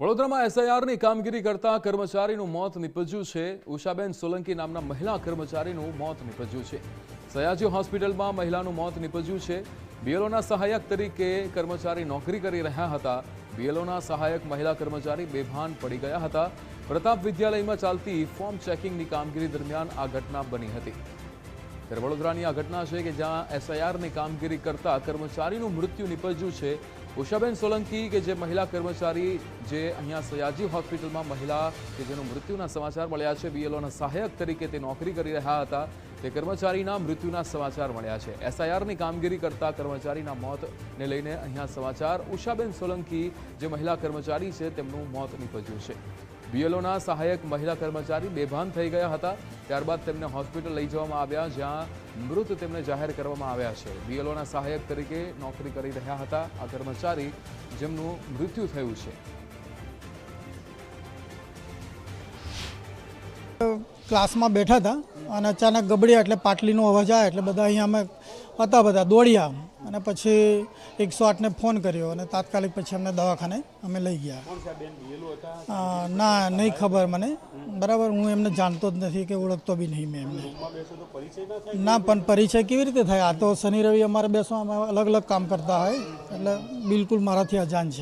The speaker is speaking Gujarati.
વડોદરામાં એસઆઈઆરની કામગીરી કરતા કર્મચારીનું મોત નીપજ્યું છે. ઉષાબેન સોલંકી નામના મહિલા કર્મચારીનું મોત નીપજ્યું છે. સયાજી હોસ્પિટલમાં મહિલાનું મોત નીપજ્યું છે. બીએલઓના સહાયક તરીકે કર્મચારી નોકરી કરી રહ્યા હતા. બીએલઓના સહાયક મહિલા કર્મચારી બેભાન પડી ગયા હતા. પ્રતાપ વિદ્યાલયમાં ચાલતી ફોર્મ ચેકિંગની કામગીરી દરમિયાન આ ઘટના બની હતી. ત્યારે વડોદરાની આ ઘટના છે કે જ્યાં એસઆઈઆરની કામગીરી કરતા કર્મચારીનું મૃત્યુ નિપજ્યું છે. ઉષાબેન સોલંકી કે જે મહિલા કર્મચારી જે અહીંયા સયાજી હોસ્પિટલમાં મહિલા કે જેનું મૃત્યુના સમાચાર મળ્યા છે બીએલઓના સહાયક તરીકે તે નોકરી કરી રહ્યા હતા. તે કર્મચારીના મૃત્યુના સમાચાર મળ્યા છે. એસઆઈઆરની કામગીરી કરતા કર્મચારીના મોતને લઈને અહીંયા સમાચાર. ઉષાબેન સોલંકી, જે મહિલા કર્મચારી છે, તેમનું મોત નીપજ્યું છે. બીએલઓના સહાયક મહિલા કર્મચારી બેભાન થઈ ગયા હતા. ત્યારબાદ તેમને હોસ્પિટલ લઈ જવામાં આવ્યા, જ્યાં મૃત તેમને જાહેર કરવામાં આવ્યા છે. બીએલઓના સહાયક તરીકે નોકરી કરી રહ્યા હતા. આ કર્મચારી જેમનું મૃત્યુ થયું છે. ક્લાસમાં બેઠા હતા અને અચાનક ગબડ્યા એટલે પાટલીનો અવાજ આવ્યો એટલે બધા અહીંયા અમે હતા બધા, દોડ્યા અને પછી એકસો આઠને ફોન કર્યો અને તાત્કાલિક પછી અમને દવાખાને અમે લઈ ગયા. ના, નહીં ખબર મને. બરાબર, હું એમને જાણતો જ નથી કે ઓળખતો બી નહીં મેં એમને. ના, પણ પરિચય કેવી રીતે થાય? આ તો શનિ રવિ અમારે બેસવા અમે અલગ અલગ કામ કરતા હોય એટલે બિલકુલ મારાથી અજાણ છે.